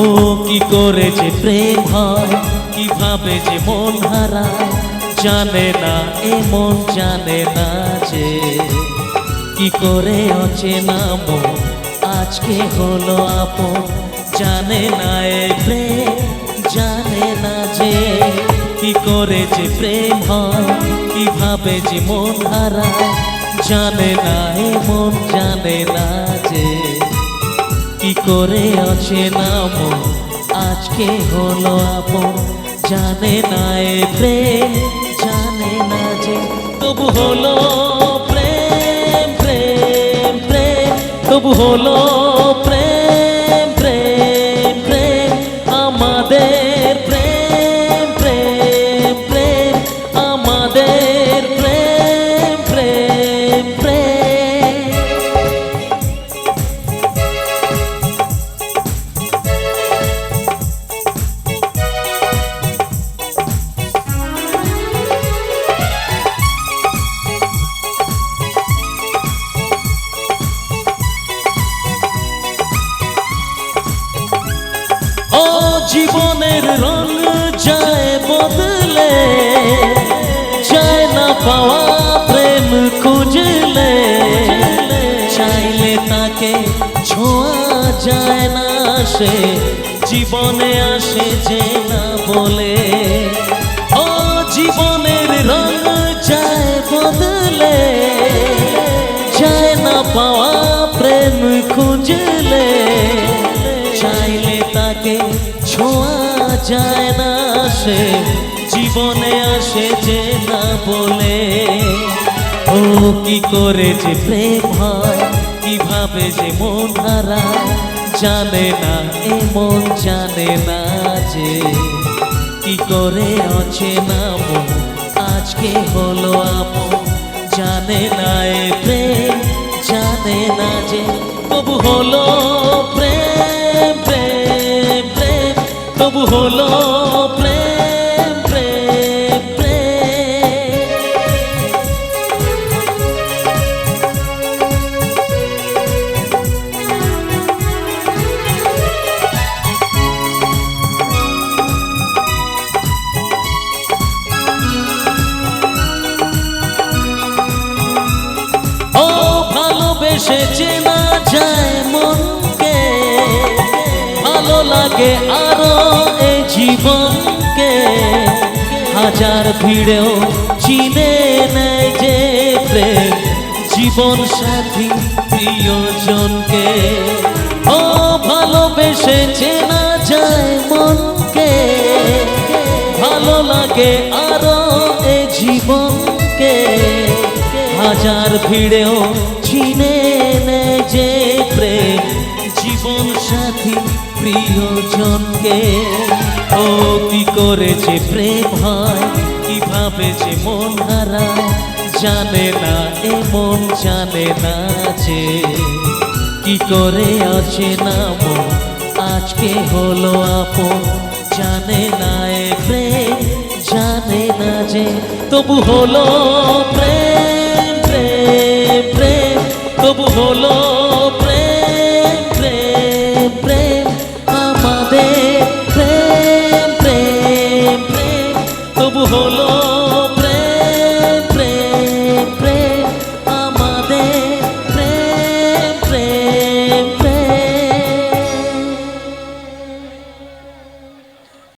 ও কি করে যে প্রেম হয়, কীভাবে যে মন হারায়, জানে না, এ মন জানে না যে কি করে অচেনা মন আজকে হলো আপন। জানে না এ প্রেম, জানে না যে কি করে যে প্রেম হয়, কীভাবে যে মন হারায়, জানে না, এ মন জানে না যে কি করে আছে নাম আজকে হলো আপন। জানে না এ প্রেম, জানে না যে তবু হলো প্রেম প্রেম প্রেম। তবু হলো ও জীবনের রং যায় বদলে, চায় না পাওয়া প্রেম খুঁজলে, চাইলে তাকে ছোঁয়া যায় না সে, জীবনে আসে যে না বলে। ও জীবনের রং যায় বদলে, চায় না পাওয়া প্রেম খুঁজলে যায় না সে, জীবনে আসে যে না বলে। ও কি করে যে প্রেম হয়, কীভাবে যে মন হারায়, জানে না, এ মন জানে না যে কি করে অচেনা মন। আজকে হলো আপন, জানে না এ প্রেম, জানে না যে হলো প্রেম প্রেম প্রেম। ও ভালোবেসে চেনা যায় মনকে ভালো লাগে আরও হাজার ভিড়েও চিনে নেয় যে প্রেম। জীবন সাথী প্রিয়জনকে। ও ভালোবেসে চেনা যায় মনকে। ভালো লাগে আরও এ জীবনকে। হাজার ভিড়েও জীবন সাথী প্রিয়জনকে। ও, কি করেছে প্রেম হয়, কীভাবে যে মন হারায়, জানে না, এ মন জানে না যে। কি করে আছে না মন আজকে হলো আপন, জানে না এ প্রেম, জানে না যে। তবু হলো